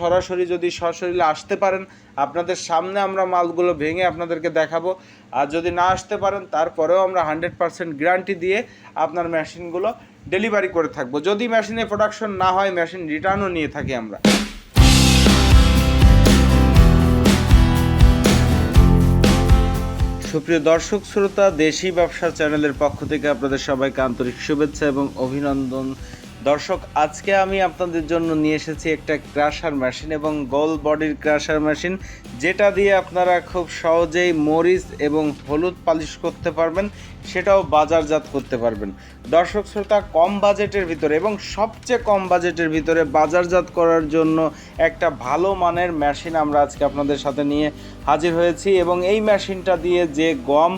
সরাসরি যদি সশরীরে আসতে পারেন, আপনাদের সামনে আমরা মালগুলো ভেঙে আপনাদেরকে দেখাবো। আর যদি না আসতে পারেন, তারপরেও আমরা হান্ড্রেড পার্সেন্ট গ্যারান্টি দিয়ে আপনার মেশিনগুলো ডেলিভারি করে থাকব। যদি মেশিনে প্রোডাকশন না হয়, মেশিন রিটার্নও নিয়ে থাকি আমরা। সুপ্রিয় দর্শক, শ্রোতা, দেশি ব্যবসা চ্যানেলের পক্ষ থেকে আপনাদের সবাইকে আন্তরিক শুভেচ্ছা এবং অভিনন্দন। দর্শক, আজকে আমি আপনাদের জন্য নিয়ে এসেছি একটা ক্রাশার মেশিন এবং গোল বডির ক্রাশার মেশিন, যেটা দিয়ে আপনারা খুব সহজেই মরিচ এবং হলুদ পালিশ করতে পারবেন, সেটাও বাজারজাত করতে পারবেন। দর্শক, শ্রোতা, কম বাজেটের ভিতরে এবং সবচেয়ে কম বাজেটের ভিতরে বাজারজাত করার জন্য একটা ভালো মানের মেশিন আমরা আজকে আপনাদের সাথে নিয়ে হাজির হয়েছি এবং এই মেশিনটা দিয়ে যে গম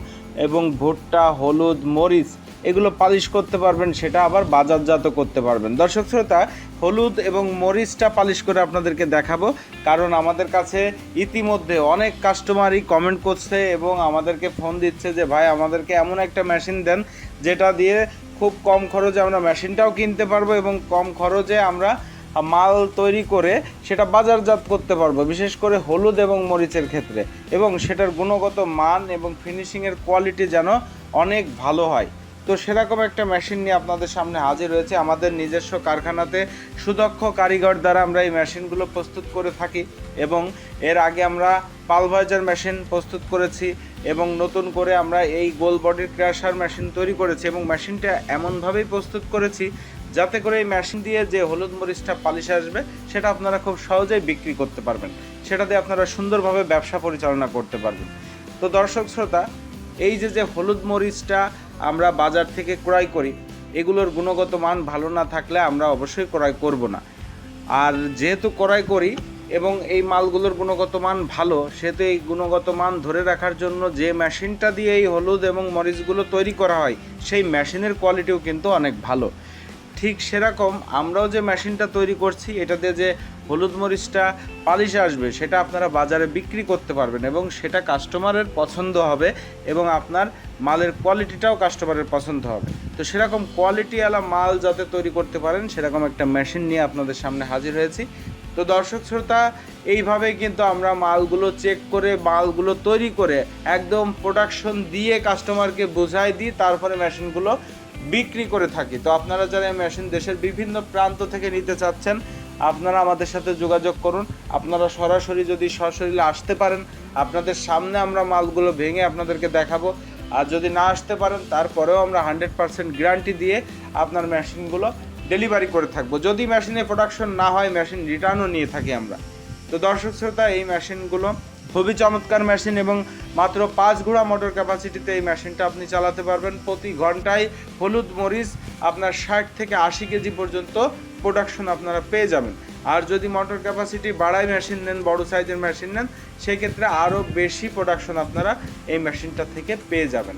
এবং ভুট্টা, হলুদ, মরিচ এগুলো পালিশ করতে পারবেন, সেটা আবার বাজারজাত করতে পারবেন। দর্শক শ্রোতা, হলুদ এবং মরিচটা পালিশ করে আপনাদেরকে দেখাবো, কারণ আমাদের কাছে ইতিমধ্যে অনেক কাস্টমারই কমেন্ট করছে এবং আমাদেরকে ফোন দিচ্ছে যে, ভাই, আমাদেরকে এমন একটা মেশিন দেন, যেটা দিয়ে খুব কম খরচে আমরা মেশিনটাও কিনতে পারব এবং কম খরচে আমরা মাল তৈরি করে সেটা বাজারজাত করতে পারব, বিশেষ করে হলুদ এবং মরিচের ক্ষেত্রে। এবং সেটার গুণগত মান এবং ফিনিশিংয়ের কোয়ালিটি যেন অনেক ভালো হয়। তো সেরকম একটা মেশিন নিয়ে আপনাদের সামনে হাজির হয়েছে। আমাদের নিজস্ব কারখানাতে সুদক্ষ কারিগর দ্বারা আমরা এই মেশিনগুলো প্রস্তুত করে থাকি এবং এর আগে আমরা পালভাইজার মেশিন প্রস্তুত করেছি এবং নতুন করে আমরা এই গোল বডির ক্র্যাশার মেশিন তৈরি করেছি এবং মেশিনটা এমনভাবেই প্রস্তুত করেছি যাতে করে এই মেশিন দিয়ে যে হলুদ মরিচটা পালিশ আসবে, সেটা আপনারা খুব সহজেই বিক্রি করতে পারবেন। সেটা দিয়ে আপনারা সুন্দরভাবে ব্যবসা পরিচালনা করতে পারবেন। তো দর্শক শ্রোতা, এই যে যে হলুদ মরিচটা আমরা বাজার থেকে ক্রয় করি, এগুলোর গুণগত মান ভালো না থাকলে আমরা অবশ্যই ক্রয় করব না। আর যেহেতু ক্রয় করি এবং এই মালগুলোর গুণগত মান ভালো, সেহেতু এই গুণগত মান ধরে রাখার জন্য যে মেশিনটা দিয়ে এই হলুদ এবং মরিচগুলো তৈরি করা হয়, সেই মেশিনের কোয়ালিটিও কিন্তু অনেক ভালো। ঠিক সেরকম আমরাও যে মেশিনটা তৈরি করছি, এটাতে যে হলুদ মরিচটা পালিশে আসবে, সেটা আপনারা বাজারে বিক্রি করতে পারবেন এবং সেটা কাস্টমারের পছন্দ হবে এবং আপনার মালের কোয়ালিটিটাও কাস্টমারের পছন্দ হবে। তো সেরকম কোয়ালিটিওয়ালা মাল যাতে তৈরি করতে পারেন, সেরকম একটা মেশিন নিয়ে আপনাদের সামনে হাজির হয়েছি। তো দর্শক শ্রোতা, এইভাবেই কিন্তু আমরা মালগুলো চেক করে, মালগুলো তৈরি করে, একদম প্রোডাকশন দিয়ে কাস্টমারকে বোঝাই দিই, তারপরে মেশিনগুলো বিক্রি করে থাকি। তো আপনারা যারা এই মেশিন দেশের বিভিন্ন প্রান্ত থেকে নিতে চাচ্ছেন, আপনারা আমাদের সাথে যোগাযোগ করুন। আপনারা সরাসরি যদি সশরীরে আসতে পারেন, আপনাদের সামনে আমরা মালগুলো ভেঙে আপনাদেরকে দেখাবো। আর যদি না আসতে পারেন, তারপরেও আমরা হান্ড্রেড পার্সেন্ট গ্যারান্টি দিয়ে আপনার মেশিনগুলো ডেলিভারি করে থাকব। যদি মেশিনে প্রোডাকশন না হয়, মেশিন রিটার্নও নিয়ে থাকি আমরা। তো দর্শক শ্রোতা, এই মেশিনগুলো খুবই চমৎকার মেশিন এবং মাত্র পাঁচ ঘোড়া মোটর ক্যাপাসিটিতে এই মেশিনটা আপনি চালাতে পারবেন। প্রতি ঘন্টায় হলুদ মরিচ আপনার ষাট থেকে আশি কেজি পর্যন্ত প্রোডাকশন আপনারা পেয়ে যাবেন। আর যদি মোটর ক্যাপাসিটি বাড়াই মেশিন নেন, বড় সাইজের মেশিন নেন, সেক্ষেত্রে আরও বেশি প্রোডাকশন আপনারা এই মেশিনটা থেকে পেয়ে যাবেন।